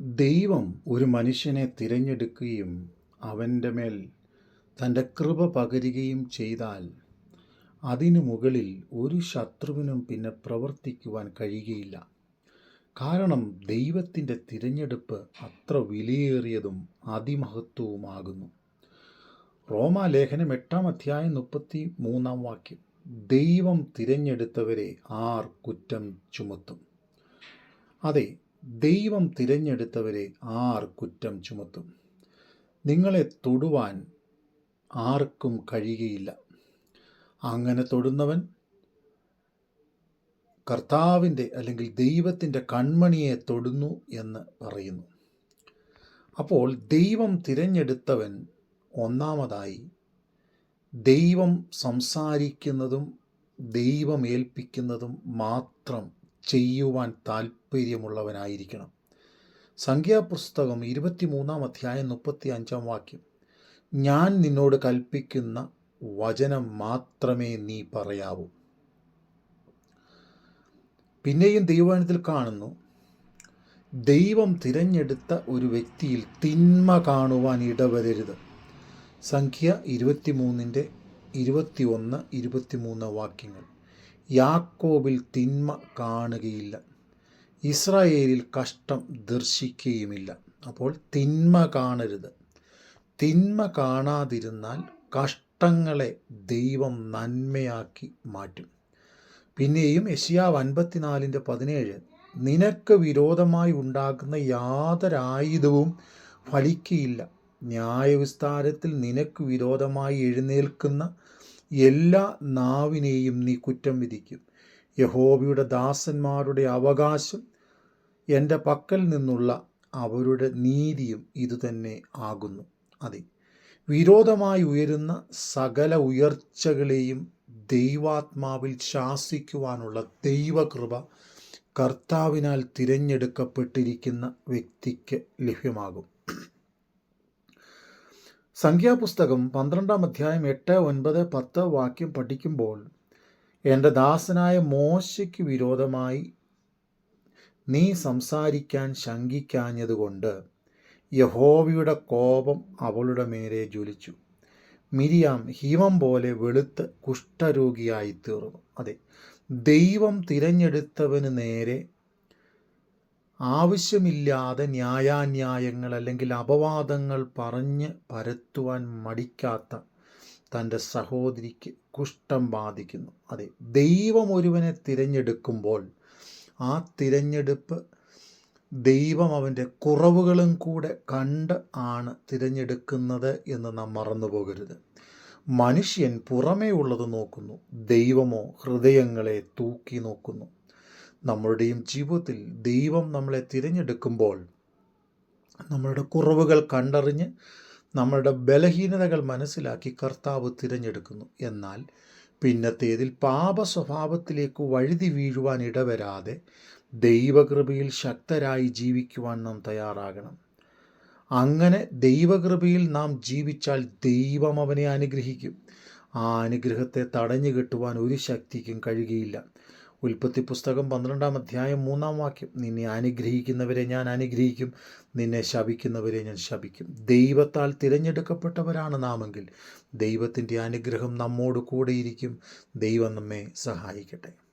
ദൈവം ഒരു മനുഷ്യനെ തിരഞ്ഞെടുക്കുകയും അവന്റെ മേൽ തന്റെ കൃപ പകരുകയും ചെയ്താൽ അതിനു മുകളിൽ ഒരു ശത്രുവിനും പിന്നെ പ്രവർത്തിക്കുവാൻ കഴിയുകയില്ല. കാരണം ദൈവത്തിന്റെ തിരഞ്ഞെടുപ്പ് അത്ര വിലയേറിയതും അതിമഹത്വവുമാകുന്നു. റോമാലേഖനം എട്ടാം അധ്യായം മുപ്പത്തി മൂന്നാം വാക്യം. ദൈവം തിരഞ്ഞെടുത്തവരെ ആർ കുറ്റം ചുമത്തും. അതെ ദൈവം തിരഞ്ഞെടുത്തവരെ ആർ കുറ്റം ചുമത്തും? നിങ്ങളെ തൊടുവാൻ ആർക്കും കഴിയുകയില്ല. അങ്ങനെ തൊടുന്നവൻ കർത്താവിന്റെ അല്ലെങ്കിൽ ദൈവത്തിന്റെ കൺമണിയെ തൊടുന്നു എന്ന് പറയുന്നു. അപ്പോൾ ദൈവം തിരഞ്ഞെടുത്തവൻ ഒന്നാമതായി ദൈവം സംസാരിക്കുന്നതും ദൈവം ഏൽപ്പിക്കുന്നതും മാത്രം ചെയ്യുവാൻ താല്പര്യമുള്ളവനായിരിക്കണം. സംഖ്യാപുസ്തകം ഇരുപത്തിമൂന്നാം അധ്യായം മുപ്പത്തി അഞ്ചാം വാക്യം. ഞാൻ നിന്നോട് കൽപ്പിക്കുന്ന വചനം മാത്രമേ നീ പറയാവൂ. പിന്നെയും ദൈവവചനത്തിൽ കാണുന്നു ദൈവം തിരഞ്ഞെടുത്ത ഒരു വ്യക്തിയിൽ തിന്മ കാണുവാൻ ഇടവരരുത്. സംഖ്യ ഇരുപത്തിമൂന്നിന്റെ ഇരുപത്തി ഒന്ന് ഇരുപത്തിമൂന്ന് വാക്യങ്ങൾ. യാക്കോബിൽ തിന്മ കാണുകയില്ല. ഇസ്രായേലിൽ കഷ്ടം ദർശിക്കുകയുമില്ല. അപ്പോൾ തിന്മ കാണരുത്. തിന്മ കാണാതിരുന്നാൽ കഷ്ടങ്ങളെ ദൈവം നന്മയാക്കി മാറ്റും. പിന്നെയും യശിയാവ് അൻപത്തിനാലിന്റെ പതിനേഴ് നിനക്ക് വിരോധമായി ഉണ്ടാക്കുന്ന യാതൊരായുധവും ഫലിക്കുകയില്ല ന്യായവിസ്താരത്തിൽ നിനക്ക് വിരോധമായി എഴുന്നേൽക്കുന്ന എല്ലാ നാവിനെയും നീ കുറ്റം വിധിക്കും. യഹോബയുടെ ദാസന്മാരുടെ അവകാശം എന്റെ പക്കൽ നിന്നുള്ള അവരുടെ നീതിയും ഇതുതന്നെ ആകുന്നു. അതെ വിരോധമായി ഉയരുന്ന സകല ഉയർച്ചകളെയും ദൈവാത്മാവിൽ ശാസിക്കുവാനുള്ള ദൈവകൃപ കർത്താവിനാൽ തിരഞ്ഞെടുക്കപ്പെട്ടിരിക്കുന്ന വ്യക്തിക്ക് ലഭ്യമാകും. സംഖ്യാപുസ്തകം പന്ത്രണ്ടാം അധ്യായം എട്ട് ഒൻപത് പത്ത് വാക്യം പഠിക്കുമ്പോൾ എന്റെ ദാസനായ മോശയ്ക്ക് വിരോധമായി നീ സംസാരിക്കാൻ ശങ്കിക്കാഞ്ഞതുകൊണ്ട് യഹോവയുടെ കോപം അവളുടെ മേലെ ജ്വലിച്ചു. മിരിയാം ഹിമം പോലെ വെളുത്ത് കുഷ്ഠരോഗിയായി തീർന്നു അതെ ദൈവം തിരഞ്ഞെടുത്തവന് നേരെ ആവശ്യമില്ലാതെ ന്യായാന്യായങ്ങൾ അല്ലെങ്കിൽ അപവാദങ്ങൾ പറഞ്ഞ് പരത്തുവാൻ മടിക്കാത്ത തന്റെ സഹോദരിക്ക് കുഷ്ഠം ബാധിക്കുന്നു. അതെ ദൈവം ഒരുവനെ തിരഞ്ഞെടുക്കുമ്പോൾ ആ തിരഞ്ഞെടുപ്പ് ദൈവം അവന്റെ കുറവുകളും കൂടെ കണ്ട് ആണ് തിരഞ്ഞെടുക്കുന്നത് എന്ന് നാം മറന്നു പോകരുത്. മനുഷ്യൻ പുറമേ ഉള്ളത് നോക്കുന്നു. ദൈവമോ ഹൃദയങ്ങളെ തൂക്കി നോക്കുന്നു. നമ്മളുടെയും ജീവിതത്തിൽ ദൈവം നമ്മളെ തിരഞ്ഞെടുക്കുമ്പോൾ നമ്മളുടെ കുറവുകൾ കണ്ടറിഞ്ഞ് നമ്മളുടെ ബലഹീനതകൾ മനസ്സിലാക്കി കർത്താവ് തിരഞ്ഞെടുക്കുന്നു. എന്നാൽ പിന്നത്തേതിൽ പാപ സ്വഭാവത്തിലേക്ക് വഴുതി വീഴുവാൻ ഇടവരാതെ ദൈവകൃപയിൽ ശക്തരായി ജീവിക്കുവാൻ നാം തയ്യാറാകണം. അങ്ങനെ ദൈവകൃപയിൽ നാം ജീവിച്ചാൽ ദൈവം അവനെ അനുഗ്രഹിക്കും. ആ അനുഗ്രഹത്തെ തടഞ്ഞു കെട്ടുവാൻ ഒരു ശക്തിക്കും കഴിയുകയില്ല. ഉൽപ്പത്തി പുസ്തകം പന്ത്രണ്ടാം അധ്യായം മൂന്നാം വാക്യം. നിന്നെ അനുഗ്രഹിക്കുന്നവരെ ഞാൻ അനുഗ്രഹിക്കും നിന്നെ ശപിക്കുന്നവരെ ഞാൻ ശപിക്കും. ദൈവത്താൽ തിരഞ്ഞെടുക്കപ്പെട്ടവരാണ് നാമെങ്കിൽ ദൈവത്തിന്റെ അനുഗ്രഹം നമ്മോട് കൂടെയിരിക്കും ദൈവം നമ്മെ സഹായിക്കട്ടെ.